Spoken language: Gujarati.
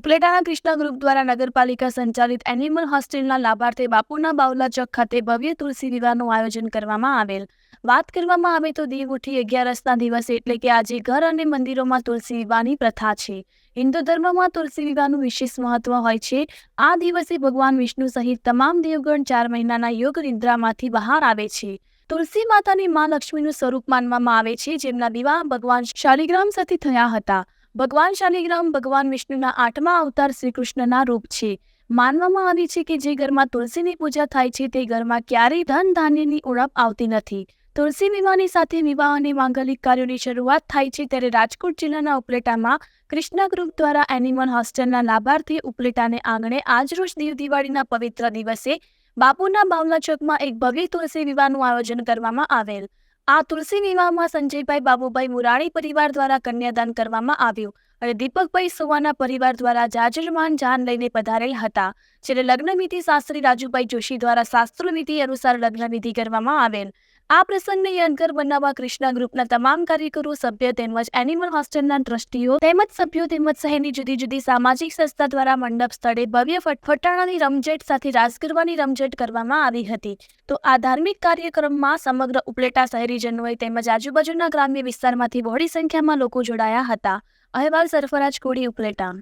ઉપલેટાના કૃષ્ણા ગ્રુપ દ્વારા નગરપાલિકા સંચાલિત એનિમલ હોસ્ટેલના લાભાર્થે બાપુના બાવલા ચોક ખાતે ભવ્ય તુલસી વિવાહનું આયોજન કરવામાં આવેલ. વાત કરવામાં આવે તો દેવ ઉઠી અગિયારસના દિવસે એટલે કે આજે ઘર અને મંદિરોમાં તુલસી વિવાહની પ્રથા છે. હિન્દુ ધર્મમાં તુલસી વિવાહનું વિશેષ મહત્વ હોય છે. આ દિવસે ભગવાન વિષ્ણુ સહિત તમામ દેવગણ ચાર મહિનાના યોગ નિદ્રામાંથી બહાર આવે છે. તુલસી માતાની મા લક્ષ્મીનું સ્વરૂપ માનવામાં આવે છે. જેમના વિવાહ ભગવાન શાલિગ્રામ સાથે થયા હતા. ભગવાન શાલિગ્રામ, ભગવાન વિષ્ણુના આઠમા અવતાર શ્રી કૃષ્ણના રૂપ છે. માનવામાં આવે છે કે જે ઘરમાં તુલસીની પૂજા થાય છે તે ઘરમાં ક્યારેય ધન ધાન્યની ઉણપ આવતી નથી. તુલસી વિવાહની સાથે વિવાહ અને માંગલિક કાર્યોની શરૂઆત થાય છે ત્યારે રાજકોટ જિલ્લાના ઉપલેટામાં કૃષ્ણ ગ્રુપ દ્વારા એનિમલ હોસ્ટેલના લાભાર્થી ઉપલેટાને આંગણે આજરોજ દેવ દિવાળીના પવિત્ર દિવસે બાપુના બાવલા ચોકમાં એક ભવ્ય તુલસી વિવાહનું આયોજન કરવામાં આવેલ. આ તુલસી વિવાહમાં સંજયભાઈ બાબુભાઈ મુરાણી પરિવાર દ્વારા કન્યાદાન કરવામાં આવ્યું અને દીપકભાઈ સુવાના પરિવાર દ્વારા જાજરમાન જાન લઈને પધારેલ હતા જ્યારે લગ્નવિધિ શાસ્ત્રી રાજુભાઈ જોશી દ્વારા શાસ્ત્રવિધિ અનુસાર લગ્નવિધિ કરવામાં આવેલ. આ પ્રસંગને યાદગાર બનાવવા કૃષ્ણા ગ્રુપના તમામ કાર્યકરો, સભ્ય તેમજ એનિમલ હોસ્ટેલના ટ્રસ્ટીઓ તેમજ સભ્યો તેમજ શહેરની જુદી જુદી સામાજિક સંસ્થા દ્વારા મંડપ સ્થળે ભવ્ય ફટફટાણાની રમઝેટ સાથે રાસ ગરબાની રમઝટ કરવામાં આવી હતી. તો આ ધાર્મિક કાર્યક્રમમાં સમગ્ર ઉપલેટા શહેરીજનોએ તેમજ આજુબાજુના ગ્રામ્ય વિસ્તારમાંથી બહોળી સંખ્યામાં લોકો જોડાયા હતા. અહેવાલ સરફરાજ કોડી ઉપલેટા.